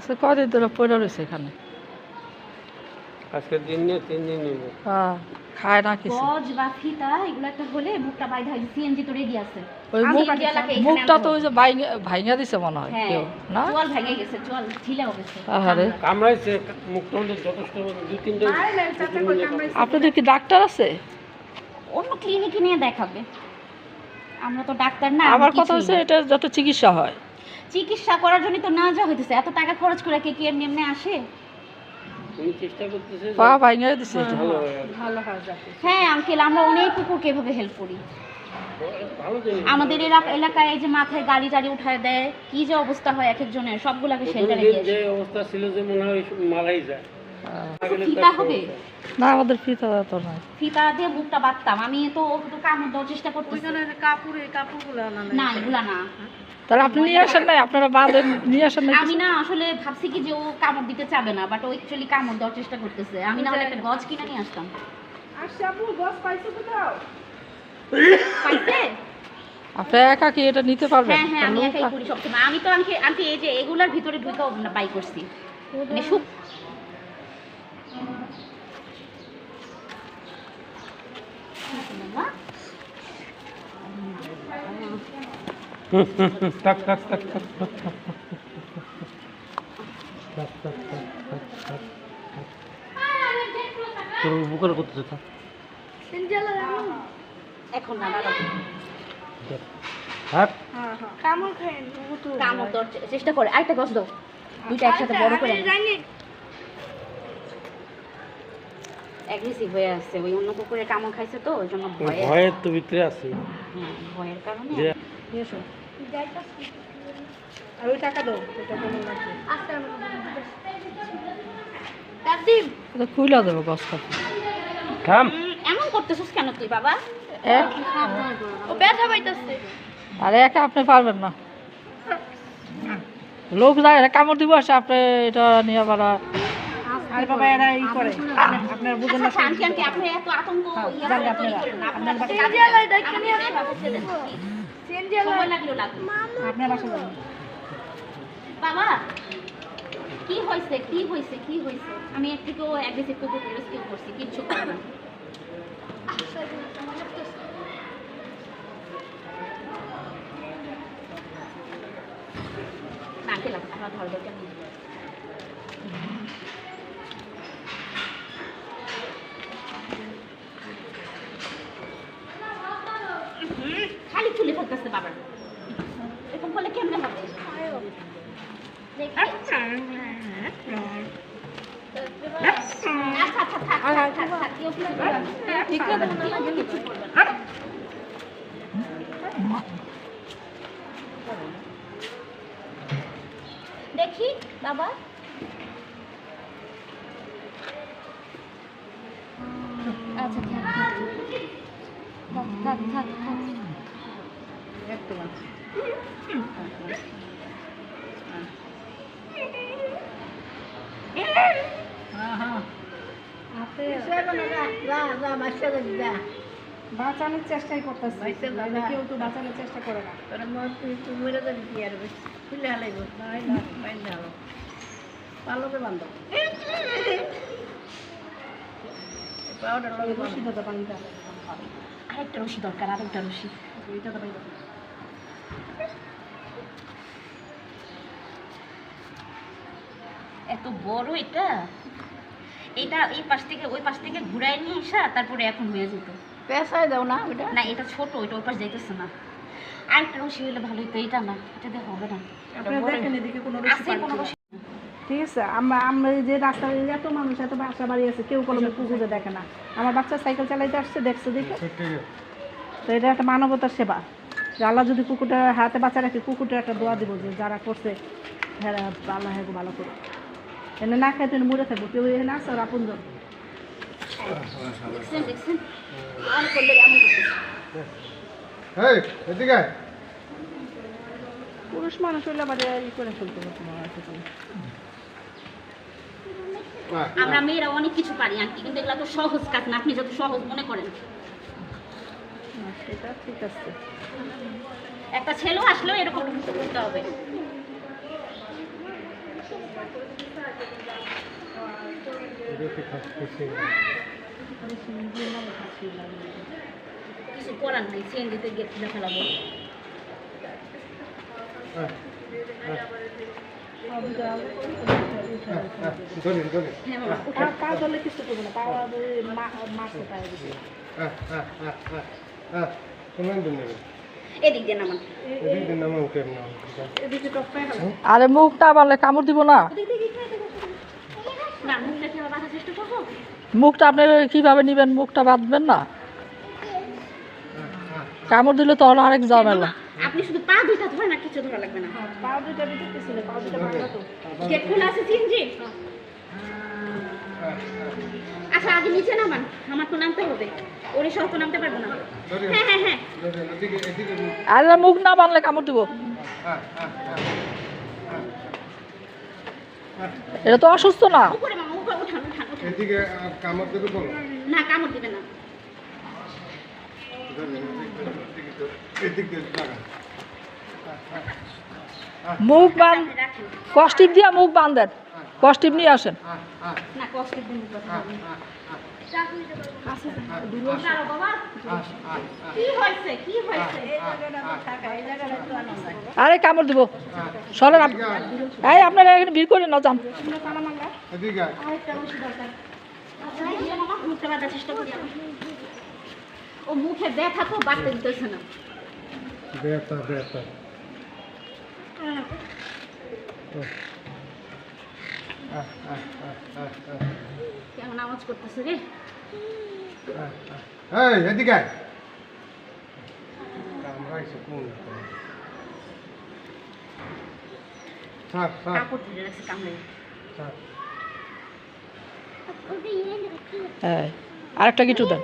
আজকে কদিন ধরে পড়ে রয়েছে এখানে? আজকে দিন নিয়ে তিন দিন নিব। হ্যাঁ, খায় না কিছু। গজ বা ফিতা এগুলো একটা হলে মুখটা বাইরে হয় সিএনজি তো রেডি আছে। ওই মুখটা তো ওই যে দিছে মনে হয় হ্যাঁ কেউ না? চোয়াল ভেঙে গেছে চোয়াল ঢিলেও গেছে। আহারে। কামড়াইছে মুখটা মধ্যে যথেষ্ট দুই তিনটে আপনাদের কি ডাক্তার আছে? অন্য ক্লিনিকে নিয়ে দেখাবে। আমরা তো ডাক্তার না আমার কথা হচ্ছে এটা যত চিকিৎসা হয়। চিকিৎসা করার জন্য তো না যাওয়া হইতেছে। এত টাকা খরচ করে কে কি এমনি এমনি আসে? তুমি চেষ্টা করতেছে যে পা ভাইঙা দিছে। ভালো হয়। হ্যাঁ আঙ্কেল আমরা অনেক কুকুরকে এভাবে হেল্প করি। আমাদের এলাকা এলাকায় যে মাথায় গাড়ি টাড়ি উঠায় দেয় কি যে অবস্থা হয় এক একজনের সবগুলাকে শেল্টারে দিয়ে অবস্থা ছিল যে মনে হয় মারাই যায়। ফিতা হবে? না আমাদের ফিতা তো নাই। ফিতা দিয়ে মুখটা বাঁধতাম। আমি তো তো কামড় দেওয়ার চেষ্টা করতেছি। না এগুলা না। তাহলে আপনি নিয়ে আসেন নাই? আপনারা বাঁধেন নিয়ে আসেন নাই আমি না আসলে ভাবছি কি যে ও কামড় দিতে চাবে না বাট ও অ্যাকচুয়ালি কামড় দেওয়ার চেষ্টা করতেছে। আমি না হলে একটা গজ কিনে নিয়ে আসতাম। পাইছে আপনি একা কি এটা নিতে পারবেন? হ্যাঁ হ্যাঁ আমি একাই করি সবসময়। আমি তো আনকি আনকি এই যে এগুলার ভিতরে ঢুকেও বাই করছি। মানে তোর বুকের করতেছে থাক। এখন না দাঁড়াও। হাট কামড় দেওয়ার চে- চেষ্টা করে। আরেকটা গজ দাও। দুইটা একসাথে বড় করে। অ্যাগ্রেসিভ হয়ে আসছে ওই অন্য কুকুরের কামড় খাইছে তো ওই জন্য ভয়ে ভয়ের তো ভিতরে আছে হ্যাঁ, ভয়ের কারণে। আর ওই টাকা দাও এটা খুইলা দেবো গছ থাম। এমন করতেছিস কেন তুই বাবা? এক। ও ব্যথা পাইতেছে। আর একা আপনি পারবেন না। লোক যায় কামড় দিব আসে আপনি এটা নিয়ে আবার আর বাবা এরা ই করে। আপনার বুঝেন না আচ্ছা আপনি এত আতঙ্ক ইয়া করে আপনারা। কাজে সময় লাগল লাগল আপনার বাসা বাবা কি হয়েছে কি হয়েছে কি হয়েছে আমি এর থেকেও অ্যাগ্রেসিভ কুকুর রেস্কিউ করছি কিচ্ছু করব না। নাকে লাগ আমরা ধরবো কেমন হুম, খালি ফেলতেছে বাবার এরকম করলে কেমনে হবে? আচ্ছা আচ্ছা থাক থাক থাক। ঠিক আছে কিছু দেখি বাবা। আচ্ছা থাক থাক থাক। একটু আছে বাঁচানোর চেষ্টাই করতেছে। কেউ তো বাঁচানোর চেষ্টা করে না। পালকে বান্ধব। রশি দাদা পানিটা। আরেকটা রশি দরকার আরেকটা রশি। এত বড় এটা? এটা এই পাশ থেকে ওই পাশ থেকে ঘুরাই নিয়ে আসা তারপরে এখন হয়ে যেত। পেশায় দাও না ওইটা। না এটা ছোট এটা ওই পাশ যাইতেছে না। আরেকটা রশি হলে ভালো হতো এটা না এটা দিয়ে হবে না। আপনারা দেখেন এদিকে কোনো রশি আছে কোনো রশি? ঠিক আছে আমরা আমরা যে রাস্তায় এত মানুষ এত বাসা বাড়ি আছে কেউ কোনো কুকুরে দেখে না। আমার বাচ্চা সাইকেল চালাইতে আসছে দেখছে দেখে। তো এটা একটা মানবতার সেবা। আল্লাহ যদি কুকুরটা হাতে বাচ্চা রাখে কুকুরটা একটা দোয়া দিব যে যারা করছে হ্যাঁ আল্লাহ হ্যাঁ ভালো করে এনে না খাইতে মরে থাকব কেউ এখানে আসছে ওর আপন জন পুরুষ মানুষ হইলে আবার ই করে ফেলতে পারতো আর। আমরা মেয়েরা অনেক কিছু পারি আন্টি কিন্তু এগুলো তো সহজ কাজ না আপনি যত সহজ মনে করেন। সেটা ঠিক আছে। একটা ছেলেও আসলেও এরকম করতে হবে। কিছু করার নাই সিএনজিতে আরে মুখ না বানলে কামড় দিব না। মুখটা আপনি কীভাবে নেবেন? মুখটা বাঁধবেন না? কামড় দিলে তো হলো আরেক ঝামেলা। মামা, আপনি শুধু পা দুইটা ধরে না কিছু ধরা লাগবে না। পা দুইটা ভিতরে কিছু পা দুইটা বাংলা তো। গেট খোলা আছে সিএনজি আচ্ছা আগে নিচে নামান আমার তো নামতে হবে। ওরে সহ তো নামতে পারব না। হ্যাঁ হ্যাঁ হ্যাঁ। আরে মুখ না বানলে কামড় দিব। এটা তো অসুস্থ না। উপরে মামা উপরে উঠান উঠান উঠান এদিকে কামড় দেবে বলো। না কামড় দিবে না। দিয়ে মুখ বান কষ্টিপ দিয়া মুখ বান্ধেন কষ্টিপ নিয়ে আসেন। না কষ্ট আরে কামড় দিব সরেন এই, আপনারা এখানে ভিড় করে না। ও মুখে ব্যথা তো বাড়তে দিতেছে না বেতা বেতা কেমন আওয়াজ করতেছে রে? এই এদিকে আয়। কোন থাক থাক। কাপড় ধরে রাখছে কামড়ে। থাক। এই আরেকটা কিছু দেন